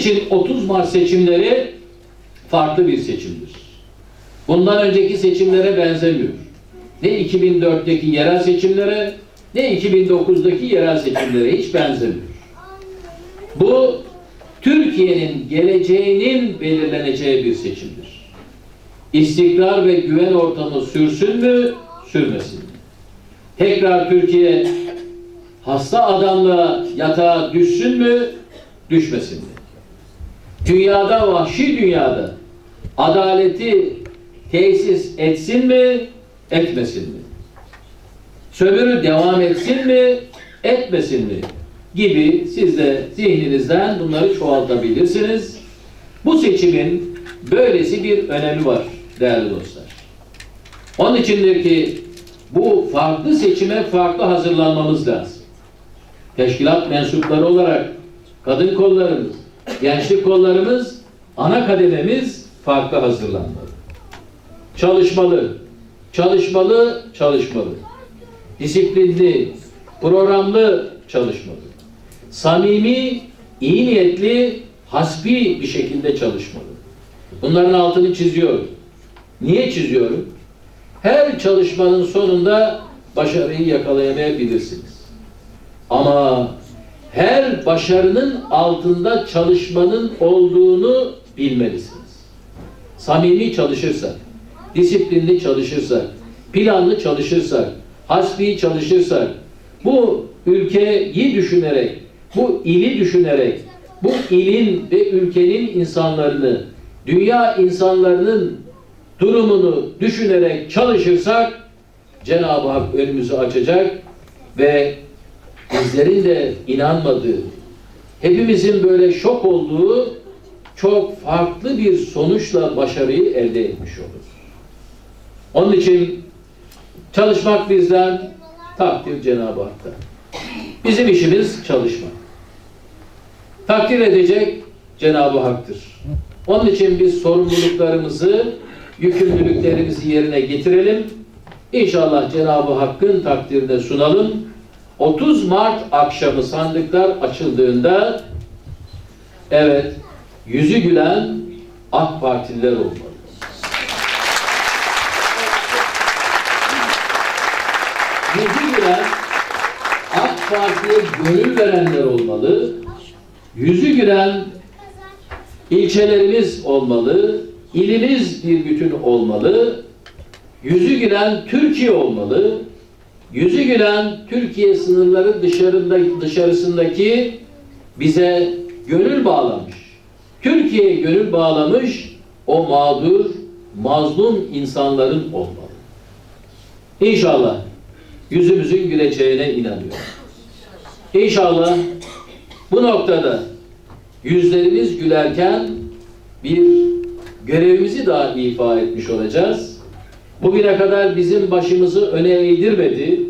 için 30 Mart seçimleri farklı bir seçimdir. Bundan önceki seçimlere benzemiyor. Ne 2004'teki yerel seçimlere ne 2009'daki yerel seçimlere hiç benzemiyor. Bu Türkiye'nin geleceğinin belirleneceği bir seçimdir. İstikrar ve güven ortamı sürsün mü, sürmesin mi? Tekrar Türkiye hasta adamla yatağa düşsün mü, düşmesin mi? Dünyada, vahşi dünyada adaleti tesis etsin mi, etmesin mi? Sömürü devam etsin mi, etmesin mi? Gibi siz de zihninizden bunları çoğaltabilirsiniz. Bu seçimin böylesi bir önemi var değerli dostlar. Onun içindir ki bu farklı seçime farklı hazırlanmamız lazım. Teşkilat mensupları olarak kadın kollarımız, gençlik kollarımız, ana kadememiz farklı hazırlanmalı. Çalışmalı, çalışmalı, çalışmalı. Disiplinli, programlı çalışmalı. Samimi, iyi niyetli, hasbi bir şekilde çalışmalı. Bunların altını çiziyorum. Niye çiziyorum? Her çalışmanın sonunda başarıyı yakalayamayabilirsiniz. Ama her başarının altında çalışmanın olduğunu bilmelisiniz. Samimi çalışırsak, disiplinli çalışırsak, planlı çalışırsak, hasbi çalışırsak, bu ülkeyi düşünerek, bu ili düşünerek, bu ilin ve ülkenin insanlarını, dünya insanlarının durumunu düşünerek çalışırsak Cenab-ı Hak önümüzü açacak ve bizlerin de inanmadığı, hepimizin böyle şok olduğu çok farklı bir sonuçla başarıyı elde etmiş olur. Onun için çalışmak bizden, takdir Cenab-ı Hak'tan. Bizim işimiz çalışmak. Takdir edecek Cenab-ı Hak'tır. Onun için biz sorumluluklarımızı, yükümlülüklerimizi yerine getirelim. İnşallah Cenab-ı Hakk'ın takdirine sunalım. 30 Mart akşamı sandıklar açıldığında evet yüzü gülen AK Partililer olmalı. Yüzü gülen AK Parti'ye gönül verenler olmalı. Yüzü gülen ilçelerimiz olmalı, ilimiz bir bütün olmalı, yüzü gülen Türkiye olmalı, yüzü gülen Türkiye sınırları dışarında, dışarısındaki bize gönül bağlamış, Türkiye'ye gönül bağlamış o mağdur, mazlum insanların olmalı. İnşallah yüzümüzün güleceğine inanıyorum. İnşallah bu noktada yüzlerimiz gülerken bir görevimizi daha ifa etmiş olacağız. Bugüne kadar bizim başımızı öne eğdirmedi.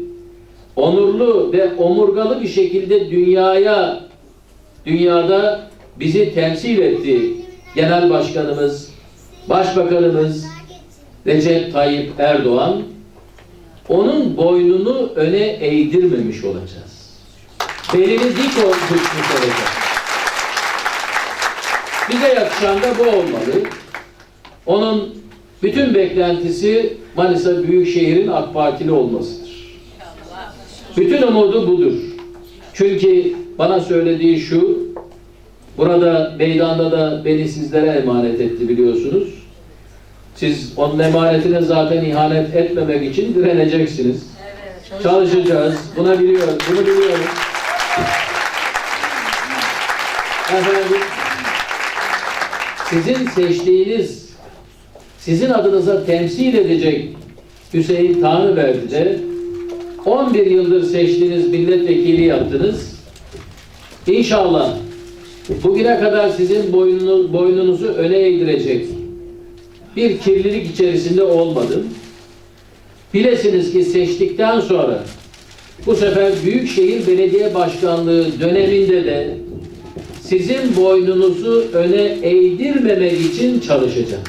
Onurlu ve omurgalı bir şekilde dünyaya, dünyada bizi temsil etti. Genel Başkanımız, Başbakanımız Recep Tayyip Erdoğan, onun boynunu öne eğdirmemiş olacağız. Belini dik ol- tutmuş olacağız. Bize yakışan da bu olmalı. Onun bütün beklentisi Manisa Büyükşehir'in AK Partili olmasıdır. Bütün umudu budur. Çünkü bana söylediği şu, burada meydanda da beni sizlere emanet etti biliyorsunuz. Siz onun emanetine zaten ihanet etmemek için direneceksiniz. Çalışacağız. Buna biliyorum. Bunu biliyorum. Efendim, sizin seçtiğiniz, sizin adınıza temsil edecek Hüseyin Tanrıverdi'de 11 yıldır seçtiğiniz milletvekili yaptınız. İnşallah bugüne kadar sizin boynunu, boynunuzu öne eğdirecek bir kirlilik içerisinde olmadım. Bilesiniz ki seçtikten sonra bu sefer Büyükşehir Belediye Başkanlığı döneminde de sizin boynunuzu öne eğdirmemek için çalışacağım.